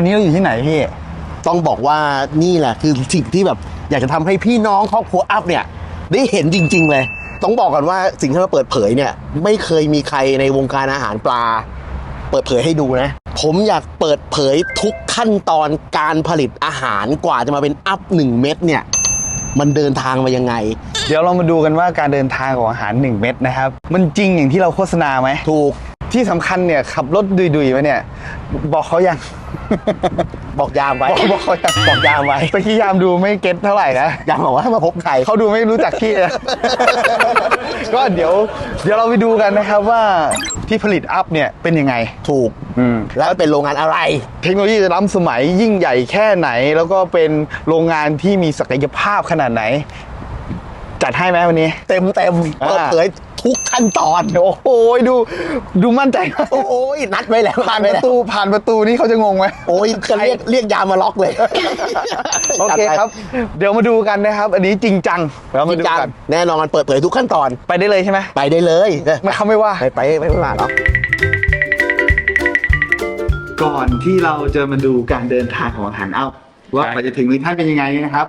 ตอนนี้เราอยู่ที่ไหนพี่ ต้องบอกว่านี่แหละคือสิ่งที่แบบอยากจะทำให้พี่น้องครอบครัวอัพเนี่ย ได้เห็นจริง ๆ เลย ต้องบอกก่อนว่าสิ่งที่มาเปิดเผยเนี่ย ไม่เคยมีใครในวงการอาหารปลา เปิดเผยให้ดูนะ ผมอยากเปิดเผยทุกขั้นตอนการผลิตอาหารกว่าจะมาเป็นอัพหนึ่งเม็ดเนี่ย มันเดินทางมายังไง เดี๋ยวเรามาดูกันว่าการเดินทางของอาหาร 1 เม็ดนะครับ มันจริงอย่างที่เราโฆษณาไหม ถูก ที่สำคัญเนี่ยขับรถดุยๆมาเนี่ย บอกเขายัง บอกยามไว้ บอกบอกเขายังบอกยามไว้ตะกี้ยามดูไม่เก็ตเท่าไหร่นะ ยามบอกว่าให้มาพบใคร เขาดูไม่รู้จักพี่นะ ก็เดี๋ยว เดี๋ยวเราไปดูกันนะครับว่าที่ผลิตอัพเนี่ยเป็นยังไง ถูก อืม แล้วเป็นโรงงานอะไร เทคโนโลยีจะล้ำสมัยยิ่งใหญ่แค่ไหน แล้วก็เป็นโรงงานที่มีศักยภาพขนาดไหน จัดให้ไหมวันนี้ เต็มเต็มๆอ่าเปิดเผยทุกขั้นตอน โอ้โหดู ดูมั่นใจมากโอ้ยนัดไว้แล้วผ่านดปไว้ระแล้วตูผ่านประตูนี่เขาจะงงไหม โอ้ยจะเรียกเรียกยามมาล็อกเลย โอเคครับ เดี๋ยวมาดูกันนะครับ อันนี้จริงจังเราจมาริงดูจังกันแน่นอนมันเปิดเผยทุกขั้นตอน ไปได้เลยใช่ไหมไปได้เลยไม่เขาไม่ว่า ไปไปไม่ไม่มาหรอก ก่อนที่เราจะมาดูการเดินทางของอาหารอัพว่าไปจะถึงมือท่านเป็นยังไงนะครับ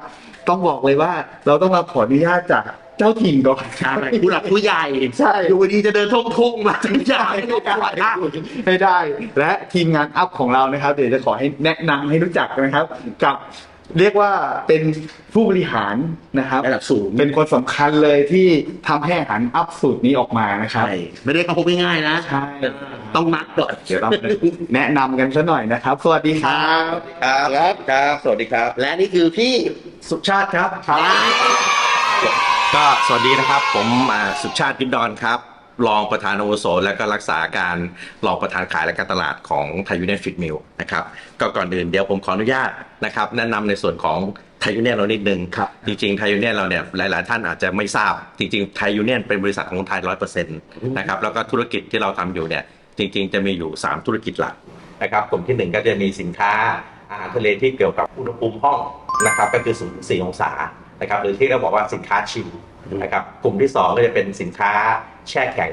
ต้องบอกเลยว่า เราต้องมาขออนุญาตจากเจ้าถิ่นก่อน ใช่ผู้หลักผู้ใหญ่ใช่ อยู่ดีจะเดินท่งๆมาถึงใหญ่ไม่ได้ไม่ได้ และทีมงานอัพของเรานะครับ เดี๋ยวจะขอให้แนะนำให้รู้จักนะครับ กับ เรียกว่าเป็นผู้บริหารนะครับระดับสูงเป็นคนสำคัญเลยที่ทำให้อาหารอัพสูตรนี้ออกมานะครับ ใช่ไม่ได้เข้าพบง่ายๆนะใช่ ต้องนัดก่อนเดี๋ยวเราแนะนำกันซะหน่อยนะครับ สวัสดีครับ ครับครับสวัสดีครับ และนี่คือพี่สุชาติครับ ก็สวัสดีนะครับ ผมอ่าสุชาติพิมดอนครับ รองประธานอาวุโสและก็รักษาการรองประธานขายและการตลาดของไทยูเนียนฟิตมิลนะครับก็ก่อนอื่นเดี๋ยวผมขออนุญาตนะครับแนะนำในส่วนของไทยูเนียนเรานิดนึงครับจริงๆไทยูเนียนเราเนี่ยหลายๆท่านอาจจะไม่ทราบ จริงๆไทยูเนียนเป็นบริษัทของไทยร้อยเปอร์เซ็นต์นะครับแล้วก็ธุรกิจที่เราทำอยู่เนี่ยจริง ๆ จะมีอยู่ 3 ธุรกิจหลักนะครับกลุ่มที่หนึ่งก็จะมีสินค้าอาหารทะเลที่เกี่ยวกับอุณหภูมิห้องนะครับก็คือ0ูนย์สี่องศานะครับหรือที่เราบอกว่าสินค้าชิลนะครับกลุ่มที่สองก็จะเป็นสินค้า แช่แข็ง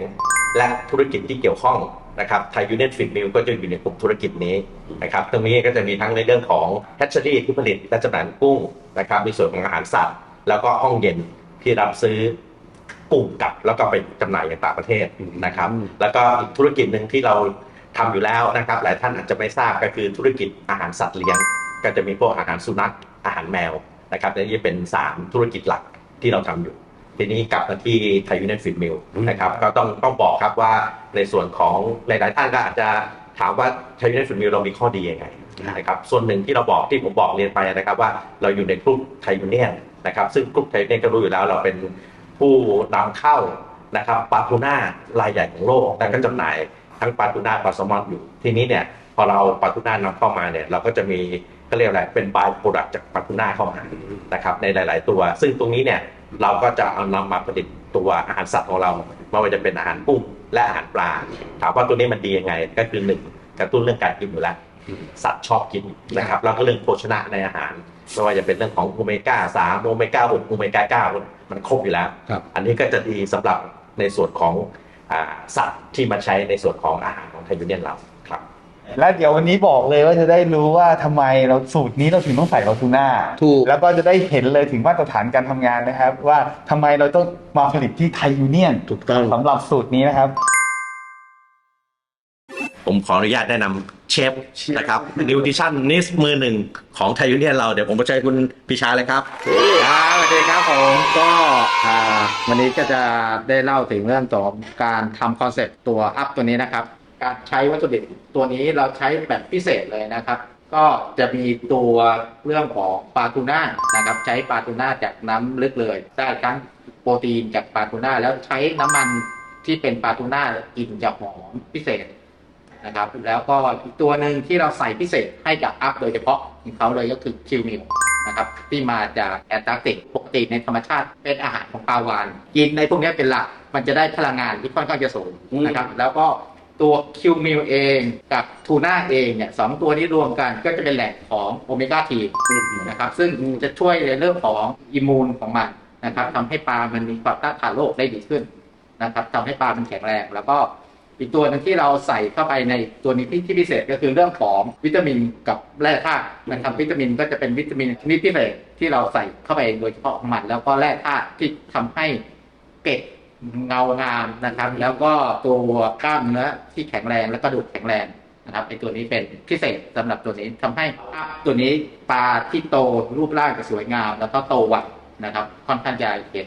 และธุรกิจที่เกี่ยวข้องนะครับไทยยูเนียนฟิตมิลก็จะอยู่ในกลุ่มธุรกิจนี้นะครับตรงนี้ก็จะมีทั้งในเรื่องของแฮชเชอรี่ที่ผลิตและจำหน่ายกุ้งนะครับในส่วนของอาหารสัตว์ แล้วก็ห้องเย็นที่รับซื้อกุ้งกลับแล้วก็ไปจำหน่ายในต่างประเทศนะครับ แล้วก็อีกธุรกิจหนึ่งที่เราทำอยู่แล้วนะครับ หลายท่านอาจจะไม่ทราบก็คือธุรกิจอาหารสัตว์เลี้ยง ก็จะมีพวกอาหารสุนัขอาหารแมวนะครับนี่เป็นสามธุรกิจหลักที่เราทำอยู่ ทีนี้กลับมาที่ไทยยูเนียนฟิตมิลนะครับก็ต้องต้องบอกครับว่าในส่วนของหลายๆท่านก็อาจจะถามว่าไทยยูเนียนฟิตมิลเรามีข้อดียังไงนะครับส่วนหนึ่งที่เราบอกที่ผมบอกเรียนไปนะครับว่าเราอยู่ในกลุ่มไทยยูเนียนนะครับซึ่งกลุ่มไทยยูเนียนก็รู้อยู่แล้วเราเป็นผู้นำเข้านะครับปลาทูน่ารายใหญ่ของโลกและก็จำหน่ายทั้งปลาทูน่าปลาแซลมอนอยู่ทีนี้เนี่ยพอเราปลาทูน่านำเข้ามาเนี่ยเราก็จะมีก็เรียกอะไรเป็นบายโปรดักต์จากปลาทูน่าเข้ามานะครับในหลาย ๆ ตัว ซึ่งตรงนี้เนี่ย เราก็จะเอานำมาผลิตตัวอาหารสัตว์ของเราไม่ว่าจะเป็นอาหารกุ้งและอาหารปลา ถามว่าตัวนี้มันดียังไง ก็คือหนึ่งกระตุ้นเรื่องการกินอยู่แล้วสัตว์ชอบกินนะครับแล้วก็เรื่องโภชนะในอาหารไม่ว่าจะเป็นเรื่องของโอเมก้าสามโอเมก้าหกโอเมก้าเก้ามันครบอยู่แล้วครับอันนี้ก็จะดีสำหรับในส่วนของอ่าสัตว์ที่มาใช้ในส่วนของอาหารของไทยยูเนียนเราครับ และเดี๋ยววันนี้บอกเลยว่าจะได้รู้ว่าทำไมเราสูตรนี้เราถึงต้องใส่ลาทูน่าถูก แล้วก็จะได้เห็นเลยถึงมาตรฐานการทำงานนะครับ ว่าทำไมเราต้องมาผลิตที่ไทยยูเนียนถูกต้อง สำหรับสูตรนี้นะครับ ผมขออนุญาตแนะนำเชฟนะครับนิวทริชั่นนิสมือหนึ่งของไทยยูเนียนเราเดี๋ยวผมไปใช้คุณพิชาเลยครับ ครับสวัสดีครับผมก็อ่าวันนี้ก็จะได้เล่าถึงเรื่องของการทำคอนเซ็ปต์ตัวอัพตัวนี้นะครับ การใช้วัตถุดิบตัวนี้เราใช้แบบพิเศษเลยนะครับ ก็จะมีตัวเรื่องของปลาทูน่านะครับ ใช้ปลาทูน่าจากน้ำลึกเลย ได้ทั้งโปรตีนจากปลาทูน่าแล้วใช้น้ำมันที่เป็นปลาทูน่ากลิ่นจะหอมพิเศษนะครับ แล้วก็อีกตัวหนึ่งที่เราใส่พิเศษให้กับอัพโดยเฉพาะของเขาเลยก็คือคิวมิลนะครับที่มาจากแอนตาร์กติกปกติในธรรมชาติเป็นอาหารของปลาวาน กินในพวกนี้เป็นหลัก มันจะได้พลังงานที่ค่อนข้างจะสูงนะครับ แล้วก็ ตัวคิวมิลเองกับทูน่าเองเนี่ยสองตัวนี้รวมกันก็จะเป็นแหล่งของโอเมก้าทีนะครับซึ่งจะช่วยในเรื่องของอิมูนของมันนะครับทำให้ปลามันมีความต้านทานโรคได้ดีขึ้นนะครับทำให้ปลามันแข็งแรง แล้วก็อีกตัวหนึงที่เราใส่เข้าไปในตัวนี้ที่พิเศษก็คือเรื่องของวิตามินกับแร่ธาตุนะครับวิตามินก็จะเป็นวิตามินชนิดพิเศษที่เราใส่เข้าไปโดยเฉพาะของมัน แล้วก็แร่ธาตุที่ทำให้เกล็ด เงางามนะครับ แล้วก็ตัวกล้ามเนื้อที่แข็งแรงและกระดูกแข็งแรงนะครับไอตัวนี้เป็นพิเศษสำหรับตัวนี้ทำให้ตัวนี้ปลาที่โตรูปร่างจะสวยงาม แล้วก็โตไวนะครับ ค่อนข้างจะเห็น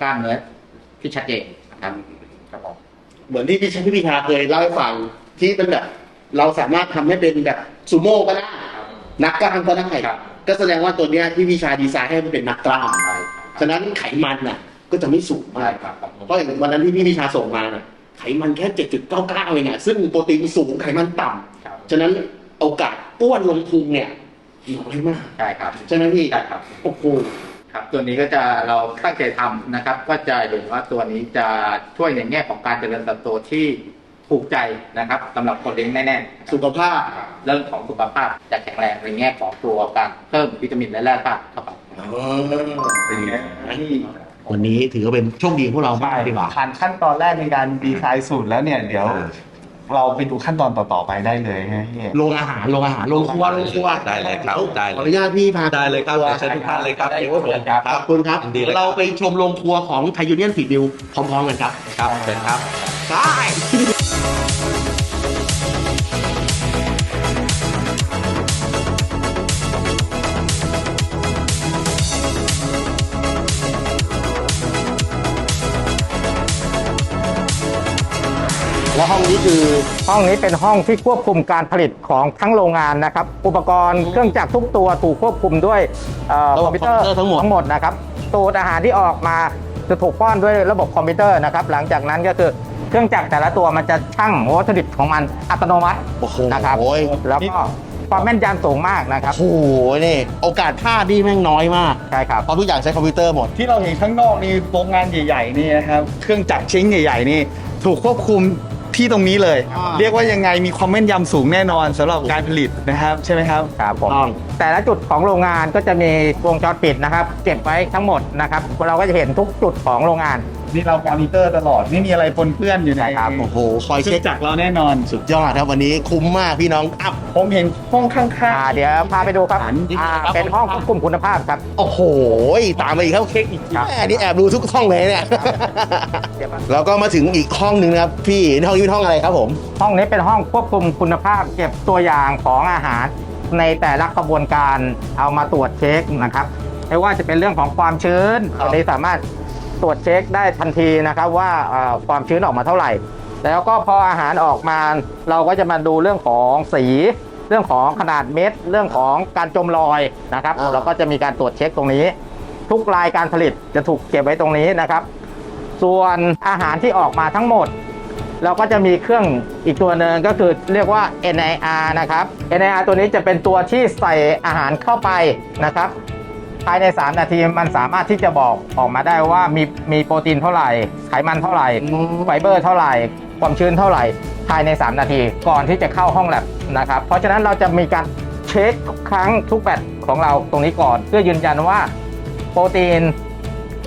กล้ามเนื้อที่ชัดเจนนะครับครับผมเหมือนที่พี่ชัยพี่พิชาเคยเล่าให้ฟังที่เป็นแบบ เราสามารถทำให้เป็นแบบซูโม่ก็ได้นักกล้ามก็ได้ครับก็แสดงว่าตัวเนี้ยที่พี่ชาดีไซน์ให้มันเป็นนักกล้ามใช่ฉะนั้นไขมันน่ะ ก็จะไม่สูงใช่มากครับเพราะอย่างวันนั้นที่พี่พิชาส่งมาน่ะไขมันแค่ 7.99เองอะซึ่งโปรตีนสูงไขมันต่ครับำฉะนั้นโอกาสอ้วนลงพุงเนี่ยน้อยมากใช่ครับใช่ไหมพี่ใช่ครับโอ้โหครับตัวนี้ก็จะเราตั้งใจทำนะครับ ก็จะเห็นว่าตัวนี้จะช่วยในแง่ของการเจริญเติบโตที่ถูกใจนะครับสำหรับคนเลี้ยงแน่ๆนะครับสุขภาพเรื่องของสุขภาพจะแข็งแรงในแง่ของตัวการเพิ่มวิตามินและแร่ธาตุเข้าไปเป็นไงนี่ วันนี้ถือว่าเป็นโชคดีของพวกเรามากดีกว่า ผ่านขั้นตอนแรกในการดีไซน์สูตรแล้วเนี่ย เดี๋ยวเราไปดูขั้นตอนต่อๆไปได้เลยนะพี่โรงอาหารโรงอาหารโรงครัวโรงครัวได้เลยครับได้เลยขออนุญาตพี่พาได้เลยครับทัวเชิญทุกท่านเลยครับได้เดี๋ยวผมครับ ขอบคุณครับยินดีเลยครับ เราไปชมโรงครัวของไทยูเนียนฟีดดิวพร้อมๆกันครับครับเชิญครับใช่ แล้วห้องนี้คือ ห้องนี้เป็นห้องที่ควบคุมการผลิตของทั้งโรงงานนะครับ อุปกรณ์เครื่องจักรทุกตัวถูกควบคุมด้วยเอ่อระบบคอมพิวเตอร์คอมพิวเตอร์ทั้งหมด ทั้งหมดนะครับสูตรอาหารที่ออกมาจะถูกป้อนด้วยระบบคอมพิวเตอร์นะครับ หลังจากนั้นก็คือเครื่องจักรแต่ละตัวมันจะชั่งวัตถุดิบของมันอัตโนมัติโอ้โหนะครับ แล้วก็ความแม่นยำสูงมากนะครับ โอ้โหนี่โอกาสพลาดนี่แม่งน้อยมากใช่ครับ เพราะทุกอย่างใช้คอมพิวเตอร์หมด ที่เราเห็นข้างนอกนี่โรงงานใหญ่ ๆ นี่นะครับ เครื่องจักรชิ้นใหญ่ ๆ นี่ ถูกควบคุม ที่ตรงนี้เลย อ่า เรียกว่ายังไงมีความแม่นยำสูงแน่นอนสำหรับการผลิตนะครับ ใช่ไหมครับ ครับผมต้อง แต่ละจุดของโรงงานก็จะมีวงจรปิดนะครับ เก็บไว้ทั้งหมดนะครับ เราก็จะเห็นทุกจุดของโรงงาน นี่เรามอนิเตอร์ตลอดไม่มีอะไรปนเปื้อนอยู่ในใช่ครับโอ้โหคอยเครื่เช็อคงจักรเราแน่นอนสุดยอดครับวันนี้คุ้มมากพี่น้องอัพผมเห็นห้องข้างอ่าเดี๋ยวพาไปดูครับอาหารดีอ่าครับเป็นห้องควบคุมคุณภาพครับ โอ้โหตามมาอีกครับเค้กอีกครับแม่นี่แอบดูทุกห้องเลยเนี่ยเดี๋ยวมาแล้วก็มาถึงอีกห้องหนึ่งนะครับพี่ห้องนี้เป็นห้องอะไรครับผม ห้องนี้เป็นห้องควบคุมคุณภาพ เก็บตัวอย่างของอาหารในแต่ละกระบวนการเอามาตรวจเช็คนะครับไม่ว่าจะเป็นเรื่องของความชื้นครับตอนนี้สามารถ ตรวจเช็คได้ทันทีนะครับว่าเอ่อความชื้นออกมาเท่าไหร่ แล้วก็พออาหารออกมา เราก็จะมาดูเรื่องของสีเรื่องของขนาดเม็ด เรื่องของการจมรอยนะครับ เราก็จะมีการตรวจเช็คตรงนี้ ทุกรายการผลิตจะถูกเก็บไว้ตรงนี้นะครับ ส่วนอาหารที่ออกมาทั้งหมด เราก็จะมีเครื่องอีกตัวหนึ่งก็คือเรียกว่า NIR นะครับ NIR ตัวนี้จะเป็นตัวที่ใส่อาหารเข้าไปนะครับ ภายใน 3 นาทีมันสามารถที่จะบอกออกมาได้ว่ามีมีโปรตีนเท่าไหร่ ไขมันเท่าไหร่ ไฟเบอร์เท่าไหร่ ความชื้นเท่าไหร่ ภายใน 3 นาทีก่อนที่จะเข้าห้องแลบนะครับ เพราะฉะนั้นเราจะมีการเช็คทุกครั้งทุกแบตของเราตรงนี้ก่อน เพื่อยืนยันว่าโปรตีน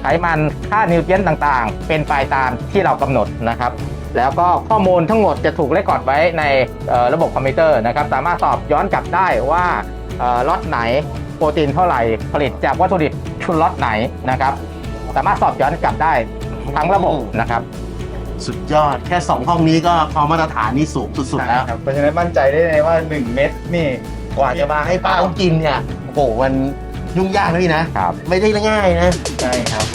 ไขมันค่านิวเทรียนต์ต่างๆ เป็นไปตามที่เรากำหนดนะครับแล้วก็ข้อมูลทั้งหมดจะถูกเรคคอร์ดไว้ในเอ่อระบบคอมพิวเตอร์นะครับ สามารถสอบย้อนกลับได้ว่าเอ่อล็อตไหน โปรตีนเท่าไหร่ ผลิตจากวัตถุดิบชุดล็อตไหนนะครับ สามารถสอบย้อนกลับได้ทั้งระบบนะครับ สุดยอดแค่ 2 ห้องนี้ก็ความมาตรฐานนี่สูงสุดๆแล้วๆครับเพราะฉะนั้นมั่นใจได้เลยว่า 1 เม็ดนี่กว่าจะมาให้ป้าเขากินเนี่ยโอ้โหมันยุ่งยากนะพี่นะครับ ไม่ได้ง่ายนะ ใช่ครับ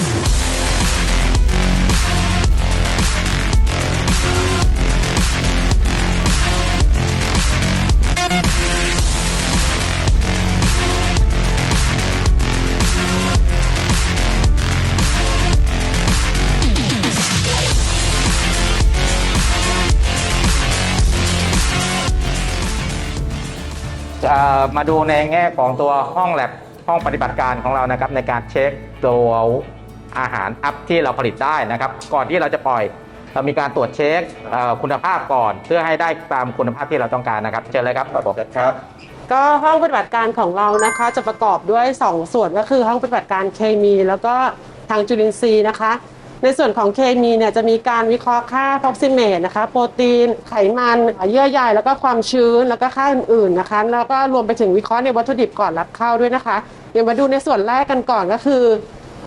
มาดูในแง่ของตัวห้องแลบห้องปฏิบัติการของเรานะครับ ในการเช็คตัวอาหารอัพที่เราผลิตได้นะครับ ก่อนที่เราจะปล่อยเรามีการตรวจเช็คเอ่อคุณภาพก่อน เพื่อให้ได้ตามคุณภาพที่เราต้องการนะครับเชิญเลยครับผมครับก็ห้องปฏิบัติการของเรานะคะ จะประกอบด้วย 2 ส่วนก็คือห้องปฏิบัติการเคมี แล้วก็ทางจุลินทรีย์นะคะ ในส่วนของเคมีเนี่ยจะมีการวิเคราะห์ค่า proximate นะคะ โปรตีน ไขมัน เยื่อใยแล้วก็ความชื้นแล้วก็ค่าอื่นๆนะคะ แล้วก็รวมไปถึงวิเคราะห์ในวัตถุดิบก่อนรับเข้าด้วยนะคะเดี๋ยวมาดูในส่วนแรกกันก่อนก็คือ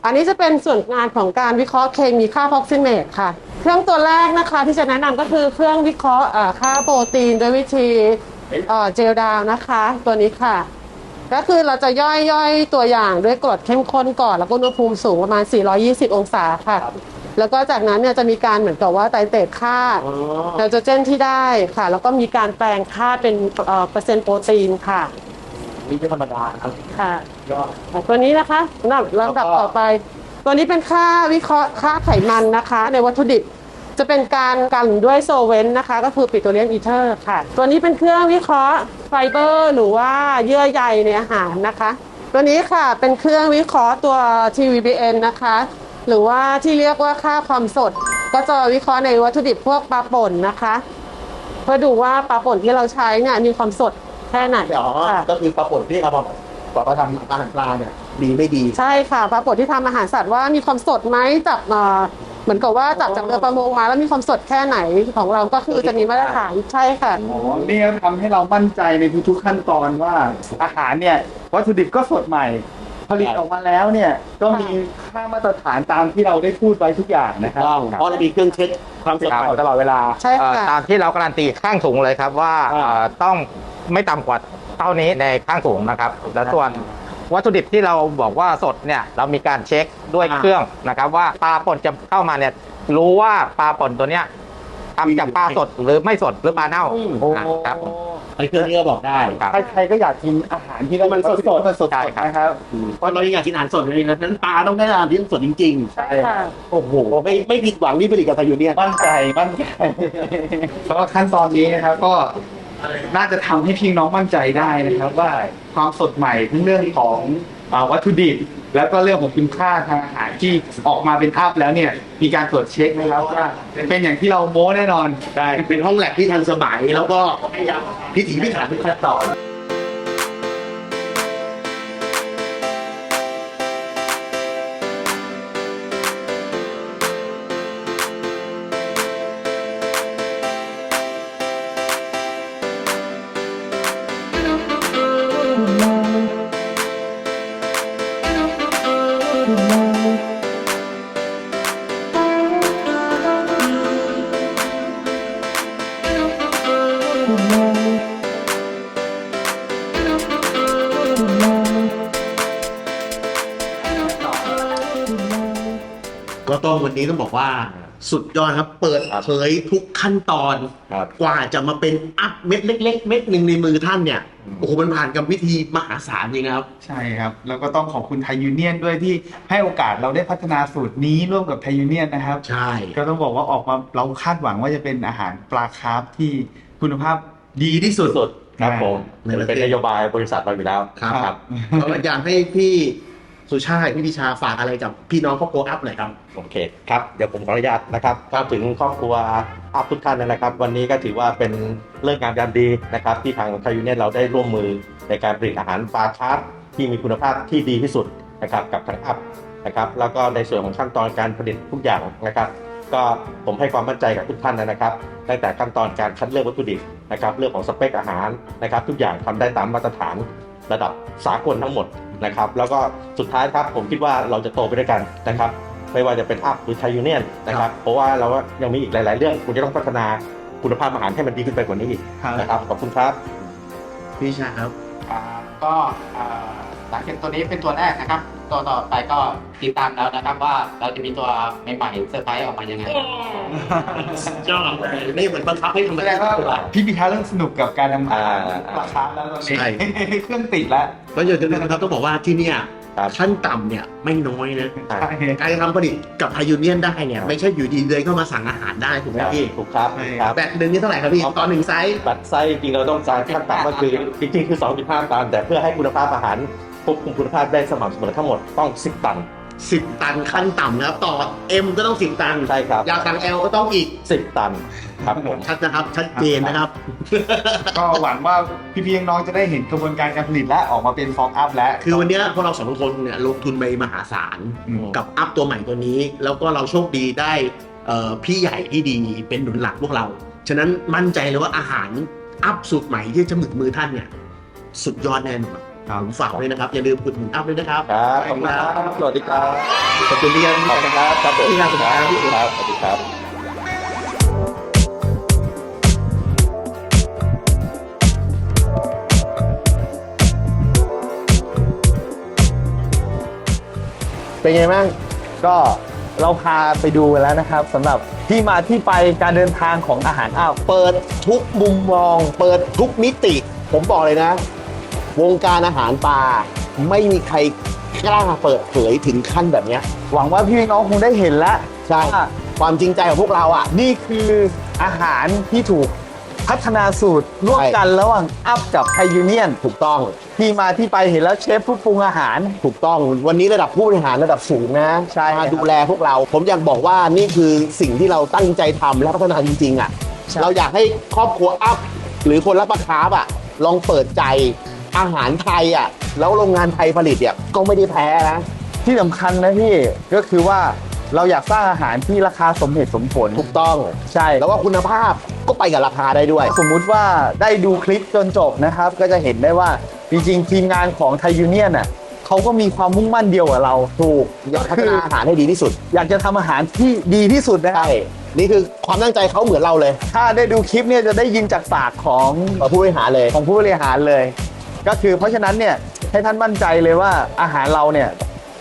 อันนี้จะเป็นส่วนงานของการวิเคราะห์เคมีค่า proximate ค่ะ เครื่องตัวแรกนะคะที่จะแนะนำก็คือเครื่องวิเคราะห์ค่าโปรตีนโดยวิธีเอ่อเจลดาวนะคะ ตัวนี้ค่ะ ก็คือเราจะย่อยย่อยตัวอย่างด้วยกรดเข้มข้นก่อนแล้วก็อุณหภูมิสูงประมาณ 420 องศาค่ะ แล้วก็จากนั้นเนี่ยจะมีการเหมือนกับว่าไตรเตรตค่าไนโตรเจนที่ได้ค่ะ แล้วก็มีการแปลงค่าเป็นเอ่อเปอร์เซ็นต์โปรตีนค่ะนี่ไม่ธรรมดาครับค่ะตัวนี้นะคะลำดับลำดับต่อไป ตัวนี้เป็นค่าวิเคราะห์ค่าไขมันนะคะ ในวัตถุดิบ จะเป็นการกันด้วยโซเวนนะคะ ก็คือปิโตรเลียมอีเทอร์ค่ะ ตัวนี้เป็นเครื่องวิเคราะห์ไฟเบอร์ หรือว่าเยื่อใยในอาหารนะคะ ตัวนี้ค่ะเป็นเครื่องวิเคราะห์ตัว TVBN นะคะ หรือว่าที่เรียกว่าค่าความสด ก็จะวิเคราะห์ในวัตถุดิบพวกปลาป่นนะคะเพื่อดูว่าปลาป่นที่เราใช้เนี่ยมีความสดแค่ไหนอ๋อค่ะก็คือปลาป่นที่เอามาบอกว่าทำอาหารปลาเนี่ยดีไม่ดี ใช่ค่ะปลาป่นที่ทำอาหารสัตว์ว่ามีความสดไหมจับมา เหมือนกับว่าจับจากเรือประมงมาแล้วมีความสดแค่ไหนของเราก็คือจะมีมาตรฐานใช่ค่ะอ๋อนี่ก็ทำให้เรามั่นใจในทุกๆขั้นตอนว่าอาหารเนี่ยวัตถุดิบก็สดใหม่ ผลิตออกมาแล้วเนี่ยก็มีค่ามาตรฐานตามที่เราได้พูดไว้ทุกอย่างนะครับต้องเพราะเรามีเครื่องเช็คความสดครับใหม่ตลอดเวลา ใช่ค่ะเอ่อตามที่เราการันตีข้างถุงเลยครับว่าอ่า เอ่อต้องไม่ต่ำกว่าเท่านี้ในข้างถุงนะครับ และส่วน วัตถุดิบที่เราบอกว่าสดเนี่ยเรามีการเช็คด้วยเครื่องนะครับ ว่าปลาป่นจะเข้ามาเนี่ยรู้ว่าปลาป่นตัวเนี้ยทำจากปลาสดหรือไม่สดหรือปลาเน่าอืมโอ้อะครับผมไอ้เครื่องนี้ก็บอกได้ครับใครๆก็อยากกินอาหารที่มันสดสดมันสดใช่ครับนะครับเพราะเรายังอยากกินอาหารสดเลยนะนั้นปลาต้องได้อาหารที่สดจริงใช่ค่ะๆโอ้โหไม่ไม่ผิดหวังที่ผลิตกับไทยยูเนี่ยนมั่นใจมั่นใจเพราะว่าขั้นตอนนี้นะครับก็ น่าจะทำให้พี่น้องมั่นใจได้นะครับ ว่าความสดใหม่ทั้งเรื่องของอวัตถุดิบ แล้วก็เรื่องของคุณค่าทางอาหารที่ออกมาเป็นภาพแล้วเนี่ย มีการตรวจเช็คนะครับว่าเป็นอย่างที่เราโม้แน่นอนได้เป็นห้องแลบที่ทันสมัยแล้วก็พิถีพิถันทุกขั้นตอน ก็ต้องวันนี้ต้องบอกว่า สุดยอดครับ เปิดเผยทุกขั้นตอน ครับ กว่าจะมาเป็นอัพเม็ดเล็ก ๆ เม็ดหนึ่งในมือท่านเนี่ยโอ้โหมันผ่านกรรมวิธีมหาศาลจริงนะครับ ใช่ครับ แล้วก็ต้องขอบคุณไทยยูเนียนด้วยที่ให้โอกาสเราได้พัฒนาสูตรนี้ร่วมกับไทยยูเนียนนะครับ ใช่ ก็ต้องบอกว่าออกมาเราคาดหวังว่าจะเป็นอาหารปลาคาร์ฟที่คุณภาพดีที่สุด สุดครับผมในประเทศ เป็นนโยบายบริษัทเราอยู่แล้ว ครับก็อยากให้พี่ สุชาติพี่พิชาฝากอะไรกับพี่น้องครอบครัวอัพหน่อยครับ โอเคครับเดี๋ยวผมขออนุญาตนะครับเข้าถึงครอบครัวอัพทุกท่านนะครับ วันนี้ก็ถือว่าเป็นเรื่องงามยามดีนะครับ ที่ทางไทยยูเนียเราได้ร่วมมือในการผลิตอาหารปลาคาร์ฟที่มีคุณภาพที่ดีที่สุดนะครับกับทางอัพนะครับ แล้วก็ในส่วนของขั้นตอนการผลิตทุกอย่างนะครับ ก็ผมให้ความมั่นใจกับทุกท่านนะครับตั้งแต่ขั้นตอนการคัดเลือกวัตถุดิบนะครับ เรื่องของสเปคอาหารนะครับ ทุกอย่างทำได้ตามมาตรฐานระดับสากลทั้งหมด นะครับ แล้วก็สุดท้ายครับผมคิดว่าเราจะโตไปด้วยกันนะครับ ไม่ว่าจะเป็นอัพหรือไทยูเนียนนะครับ เพราะว่าเรายังมีอีกหลาย ๆ เรื่องคุณจะต้องพัฒนาคุณภาพอาหารให้มันดีขึ้นไปกว่านี้อีกครับ นะครับขอบคุณครับ พี่พิชาครับ อ่าก็อ่า หลังจากตัวนี้เป็นตัวแรกนะครับ ตัวต่อไปก็ติดตามแล้วนะครับว่าเราจะมีตัวใหม่ๆเซอร์ไพรส์ออกมายังไงยอดเลยนี่เหมือนบังคับให้ทำแสดงว่าพี่พิชาเริ่มสนุกกับการทำอาหารอ่าปลาคาร์ฟแล้วตอนนี้ใช่เครื่องติดแล้วก็อย่าลืมนะครับต้องบอกว่าที่เนี่ยครับขั้นต่ำเนี่ยไม่น้อยนะอ่าใช่การจะทำผลิตกับไทยยูเนียนได้เนี่ยครับไม่ใช่อยู่ดีเดินเข้ามาสั่งอาหารได้ถูกไหมพี่ถูกครับใช่ครับแบตหนึ่งนี่เท่าไหร่ครับพี่ตอนหนึ่งไซส์บัตรไส้จริงๆเราต้องการขั้นต่ำก็คือจริงๆคือ 2.5 ตันแต่เพื่อให้คุณภาพอาหาร ควบคุมคุณภาพได้สม่ำเสมอทั้งหมดต้อง 10 ตัน 10 ตันขั้นต่ำนะครับ ต่อ M ก็ต้อง 10 ตันใช่ครับ อยากสั่ง L ก็ต้องอีก 10 ตันครับผมชัดนะครับชัดเจนนะครับ ก็หวังว่าพี่ๆน้องๆจะได้เห็นกระบวนการการผลิตและออกมาเป็นฟองอัพแล้ว คือวันเนี้ยพวกเราสองคนเนี่ยลงทุนไปมหาศาลอืมกับอัพตัวใหม่ตัวนี้ แล้วก็เราโชคดีได้เอ่อพี่ใหญ่ที่ดีเป็นหนุนหลักพวกเรา ฉะนั้นมั่นใจเลยว่าอาหารอัพสูตรใหม่ที่จะหมึกมือท่านเนี่ยสุดยอดแน่นอน ผมฝากด้วยนะครับ อย่าลืมอุดหนุนอัพด้วยนะครับครับขอบคุณครับสวัสดีครับขอบคุณที่ยังขอบคุณครับครับผมที่งานสุดท้ายที่สุดครับสวัสดีครับเป็นไงบ้างก็เราพาไปดูกันแล้วนะครับสำหรับที่มาที่ไปการเดินทางของอาหารอ้าวเปิดทุกมุมมอง เปิดทุกมิติ ผมบอกเลยนะ วงการอาหารปลาไม่มีใครกล้าเปิดเผยถึงขั้นแบบเนี้ย หวังว่าพี่น้องคงได้เห็นแล้วใช่ ว่าความจริงใจของพวกเราอะ นี่คืออาหารที่ถูกพัฒนาสูตรร่วมกันระหว่างอัพกับไทยูเนียน ถูกต้อง ที่มาที่ไปเห็นแล้วเชฟผู้ปรุงอาหาร ถูกต้องวันนี้ระดับผู้บริหารระดับสูงนะใช่มาครับดูแลพวกเรา ผมอยากบอกว่านี่คือสิ่งที่เราตั้งใจทำและพัฒนาจริงๆอะใช่เราอยากให้ครอบครัวอัพหรือคนรับประคาบอะ ลองเปิดใจ อาหารไทยอะ แล้วโรงงานไทยผลิตเนี่ยก็ไม่ได้แพ้นะ ที่สำคัญนะพี่ก็คือว่าเราอยากสร้างอาหารที่ราคาสมเหตุสมผล ถูกต้อง ใช่ แล้วว่าคุณภาพก็ไปกับราคาได้ด้วย สมมุติว่าได้ดูคลิปจนจบนะครับ ก็จะเห็นได้ว่าจริงๆ ทีมงานของไทยูเนียนน่ะเขาก็มีความมุ่งมั่นเดียวกับเรา ถูกอยากพัฒนาอาหารให้ดีที่สุด อยากจะทำอาหารที่ดีที่สุดนะครับใช่นี่คือความตั้งใจเขาเหมือนเราเลย ถ้าได้ดูคลิปเนี่ยจะได้ยินจากปากของผู้บริหารเลย ของผู้บริหารเลย ก็คือเพราะฉะนั้นเนี่ยให้ท่านมั่นใจเลยว่าอาหารเราเนี่ย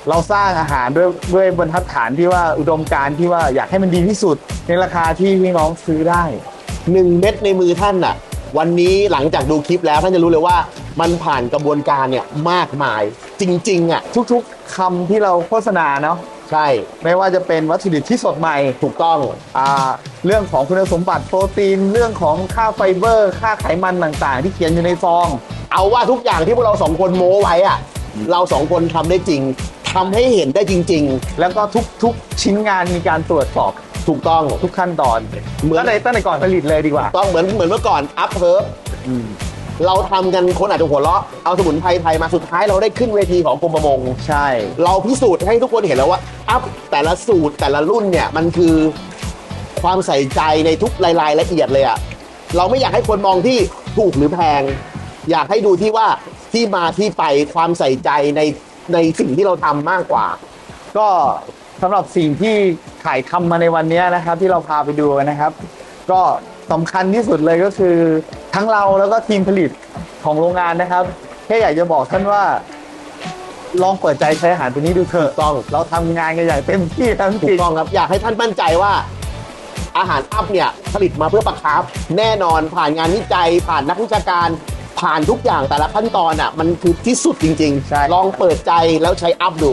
เราสร้างอาหารด้วยด้วยบรรทัดฐานที่ว่าอุดมการณ์ที่ว่าอยากให้มันดีที่สุด ในราคาที่พี่น้องซื้อได้ หนึ่งเม็ดในมือท่านน่ะ วันนี้หลังจากดูคลิปแล้วท่านจะรู้เลยว่ามันผ่านกระบวนการเนี่ยมากมายจริงๆอะทุกๆคำที่เราโฆษณาเนาะ ใช่ ไม่ว่าจะเป็นวัตถุดิบที่สดใหม่ถูกต้องอ่าเรื่องของคุณสมบัติโปรตีน เรื่องของค่าไฟเบอร์ ค่าไขมันต่างๆ ที่เขียนอยู่ในซอง เอาว่าทุกอย่างที่พวกเราสองคนโม้ไว้อะเราสองคนทำได้จริงทำให้เห็นได้จริง แล้วก็ทุกๆชิ้นงานมีการตรวจสอบๆ ถูกต้อง ทุกขั้นตอนเหมือน ตั้งแต่ตั้งแต่ก่อนผลิตเลยดีกว่า ต้องเหมือนเหมือนเมื่อก่อนอัพเฮิร์บ เราทำกันคนอาจจะหัวเราะเอาสมุนไพรไทยมาสุดท้ายเราได้ขึ้นเวทีของกรมประมง ใช่ เราพิสูจน์ให้ทุกคนเห็นแล้วว่า อัพแต่ละสูตรแต่ละรุ่นเนี่ย มันคือความใส่ใจในทุกรายละเอียดเลยอะเราไม่อยากให้คนมองที่ถูกหรือแพง อยากให้ดูที่ว่าที่มาที่ไปความใส่ใจในในสิ่งที่เราทำมากกว่า ก็สำหรับสิ่งที่ถ่ายทำมาในวันนี้นะครับ ที่เราพาไปดูกันนะครับ ก็สำคัญที่สุดเลยก็คือ ทั้งเราแล้วก็ทีมผลิตของโรงงานนะครับ แค่อยากจะบอกท่านว่า ลองเปิดใจใช้อาหารตัวนี้ดูเถอะต้อง เราทำงานกันอย่างเต็มที่ทั้งถูจริกงต้องครับ อยากให้ท่านมั่นใจว่า อาหารอัพเนี่ย ผลิตมาเพื่อประคับ แน่นอนผ่านงานวิจัย ผ่านนักวิชาการ ผ่านทุกอย่างแต่ละขั้นตอนอะ มันคือที่สุดจริงใช่ลองเปิดใจแล้วใช้อัพดู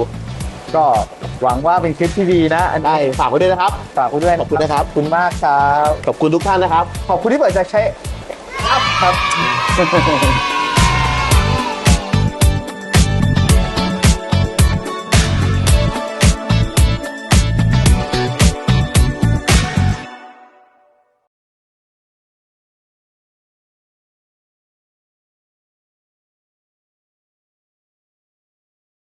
ก็หวังว่าเป็นคลิปที่ดีนะ อันได้นี้ฝากไว้ด้วยนะครับ ฝากไว้ด้วยขอบคุณนะครับ ขอบคุณมากครับ ขอบคุณทุกท่านนะครับ ขอบคุณที่เปิดใจใช้ อัพครับ